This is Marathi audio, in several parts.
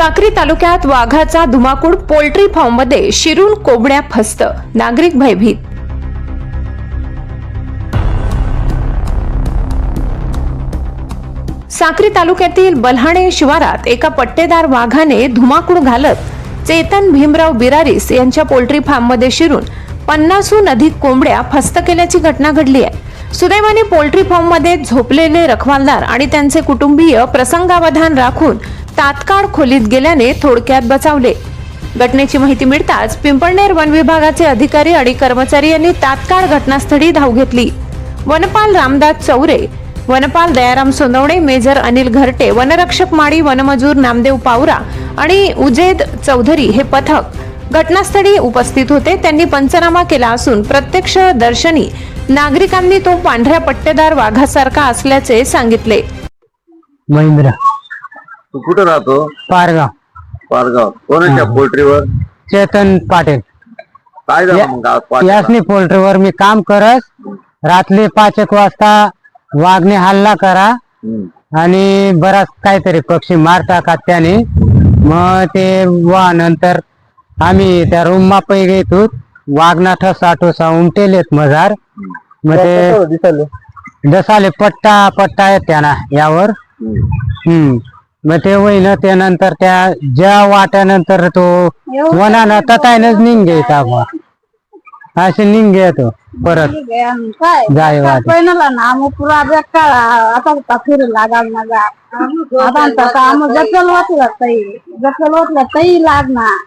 साक्री तालुक्यात वाघाचा धुमाकूळ पोल्ट्री फार्ममध्ये शिरून कोबड्या फस्त. नागरिक भयभीत. साक्री तालुक्यातील बल्हाणे शिवारात एका पट्टेदार वाघाने धुमाकूळ घालत चेतन भीमराव बिरारीस यांच्या पोल्ट्री फार्ममध्ये शिरून पन्नासहून अधिक कोंबड्या फस्त केल्याची घटना घडली आहे. सुदैवाने पोल्ट्री फार्ममध्ये झोपलेले रखवालदार आणि त्यांचे कुटुंबीय प्रसंगावधान राखून तात्काळ खोलीत गेल्याने थोडक्यात बचावले. घटनेची माहिती मिळताच पिंपळनेर वन विभागाचे अधिकारी आणि कर्मचारी यांनी तात्काळ घटनास्थळी धाव घेतली. वनपाल रामदास चौरे वनपाल दयाराम सोनवणे मेजर अनिल घरटे वनरक्षक माळी वनमजूर नामदेव पावरा आणि उजेद चौधरी हे पथक घटनास्थळी उपस्थित होते. त्यांनी पंचनामा केला असून प्रत्यक्ष दर्शनी नागरिकांनी तो पांढऱ्या पट्टेदार वाघासारखा असल्याचे सांगितले. महिंद्रा. तू कुठं राहतो? पारगाव. पारगाव. कोणाच्या पोल्ट्रीवर? चेतन पाटील. काय झालं मग आज पाच यासनी पोल्ट्रीवर मी काम करत रात्री पाच एक वाजता वाघने हल्ला करा हम्म. आणि बराच काहीतरी पक्षी मार टाका त्याने मग ते वा नंतर आम्ही त्या रूम मा पै घेतो वाघना ठसा ठोसा उमटेलेत मजार. मग ते जसाले पट्टा पट्टा आहेत त्यांना यावर. हम्म. हम्म. मग ते होईन त्यानंतर त्या ज्या वाट्यानंतर तो वनानं ततायनच निघे आपण असे निघे तो परत. काय? जाय वाट पहिला ना मग पुरा बेकार आता होता फिरू लागाल माझा आता आमचा काम जपल वाटलं तई जपल वाटलं तई लागणार.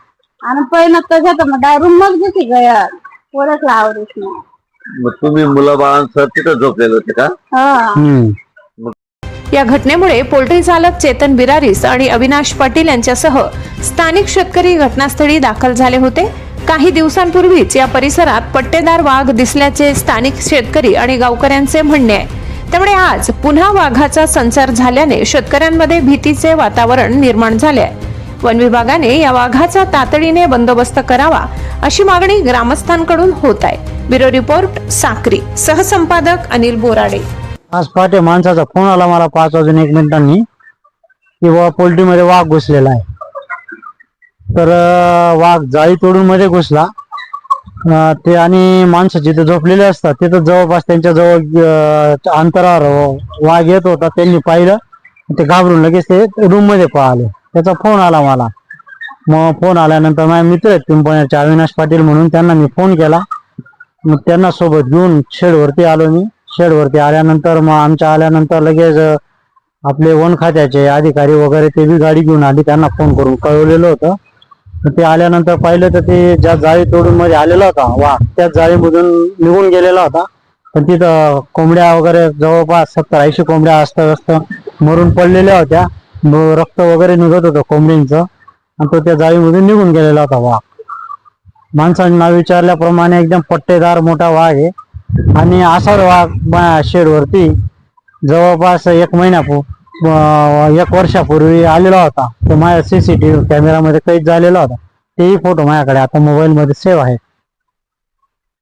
आणि पहिलं मग डायरूम मग दिसी गया पोरच लावरीस ना मग तुम्ही मुलं बाळांसह तिथं झोपलेले होते का? हा. या घटनेमुळे पोल्ट्री चालक चेतन बिरारीस आणि अविनाश पाटील यांच्यासह स्थानिक शेतकरी घटनास्थळी दाखल झाले होते. काही दिवसांपूर्वीच या परिसरात पट्टेदार वाघ दिसल्याचे स्थानिक शेतकरी आणि गावकऱ्यांचे म्हणणे आहे. त्यामुळे आज पुन्हा वाघाचा संचार झाल्याने शेतकऱ्यांमध्ये भीतीचे वातावरण निर्माण झाले आहे. वन विभागाने या वाघाचा तातडीने बंदोबस्त करावा अशी मागणी ग्रामस्थांकडून होत आहे. ब्युरो रिपोर्ट साक्री सहसंपादक अनिल बोराडे. आज पहाटे माणसाचा फोन आला मला पाच वाजून एक मिनिटांनी की बाबा पोल्ट्रीमध्ये वाघ घुसलेला आहे. तर वाघ जाळी तोडून मध्ये घुसला. ते आणि माणसं जिथे झोपलेले असतात तिथं जवळपास त्यांच्या जवळ अंतरावर वाघ येत होता त्यांनी पाहिलं. ते घाबरून लगेच ते रूममध्ये पळाले. त्याचा फोन आला मला. मग फोन आल्यानंतर माझे मित्र आहेत पिंपण्याचे अविनाश पाटील म्हणून त्यांना मी फोन केला. मग त्यांना सोबत घेऊन शेडवरती आलो मी. शेडवरती आल्यानंतर मग आमच्या आल्यानंतर लगेच आपले वन खात्याचे अधिकारी वगैरे ते बी गाडी घेऊन आली त्यांना फोन करून कळवलेलं होतं. तर ते आल्यानंतर पाहिलं तर ते ज्या जाळी तोडून मध्ये आलेला होता वा त्या जाळीमधून निघून गेलेला होता. पण तिथं कोंबड्या वगैरे जवळपास सत्तर ऐंशी कोंबड्या असत मरून पडलेल्या होत्या. रक्त वगैरे निघत होतं कोंबडींचं. आणि तो त्या जाळीमधून निघून गेलेला होता वाघ माणसांना विचारल्याप्रमाणे एकदम पट्टेदार मोठा वाघ आहे. आणि आसार वाघ शेडवरती जवळपास एक महिना एक वर्षापूर्वी आलेला होता. तो माझ्या सी सी टी व्ही कॅमेरामध्ये कैद झालेला होता. तेही फोटो माझ्याकडे आता मोबाईलमध्ये सेव सेव्ह आहे.